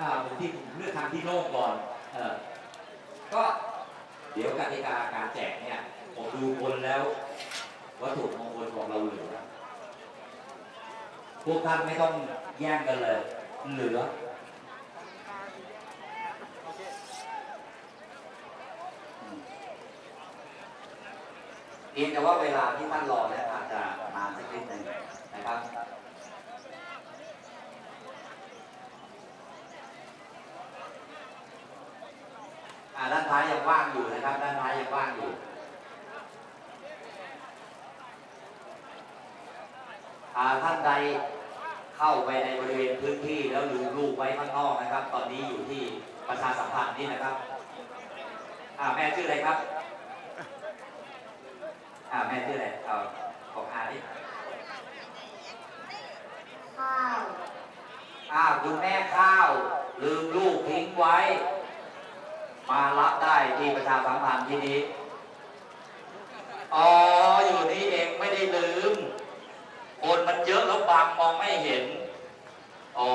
อ่าผมที่ผมเลือกทางที่โล่งก่อนเออก็เดี๋ยวกติกาการแจกเนี่ยผมดูคนแล้ววัตถุมงคลของเราเหลือพวกท่านไม่ต้องแย่งกันเลย เหลือเพียงแต่ว่าเวลาที่ท่านรอเนี่ยอาจจะนานสักนิดหนึ่งนะครับ อ่าด้านท้ายยังว่างอยู่นะครับ ด้านท้ายยังว่างอยู่อ่าท่านใดเข้าไปในบริเวณพื้นที่แล้วลืมลูกไว้ข้างนอกนะครับ ตอนนี้อยู่ที่ประชาสัมพันธ์นี่นะครับอ่าแม่ชื่ออะไรครับอ่าแม่ชื่ออะไรเอาของอาดิข้าวอ่าคุณแม่ข้าว ลืมลูกทิ้งไว้ มารับได้ที่ประชาสัมพันธ์ที่นี้ อ๋อ อยู่นี่เองไม่ได้ลืม คนมันเยอะแล้วบางมองไม่เห็น อ๋อ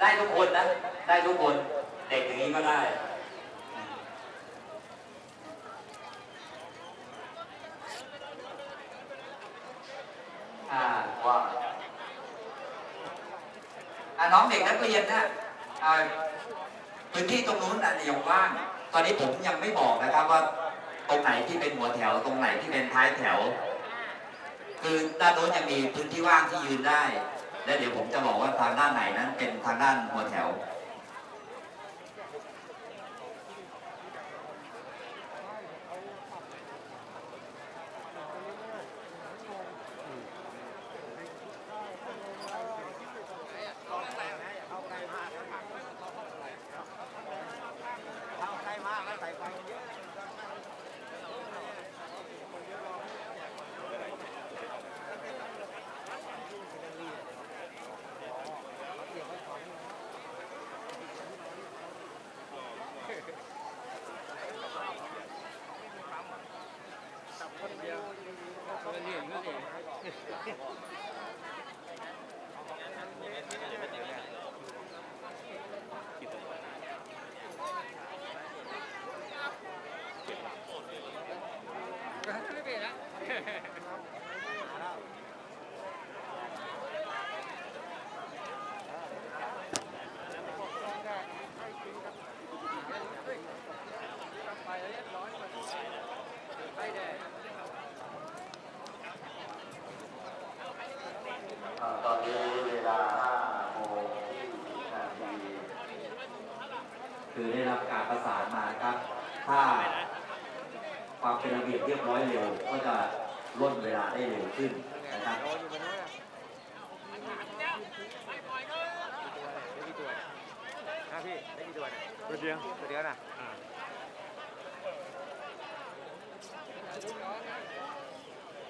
ได้ทุกคนนะ ได้ทุกคน เด็กอย่างนี้ก็ได้ อ่าว่าอ่า น้องเด็กนักเรียนนะอ่พื้นที่ตรงนู้นอะยังว่างตอนนี้ผมยังไม่บอกนะครับว่าตรงไหนที่เป็นหัวแถวตรงไหนที่เป็นท้ายแถว คือด้านโน้นยังมีพื้นที่ว่างที่ยืนได้ และเดี๋ยวผมจะบอกว่าทางด้านไหนนั้นเป็นทางด้านหัวแถว おはよう。 ความเป็นระเบียบเรียบร้อยเร็ว ก็จะล่นเวลาได้เร็วขึ้นนะครับครับพี่ได้กี่ตัวเนี่ยตัวเดียวตัวเดียวนะ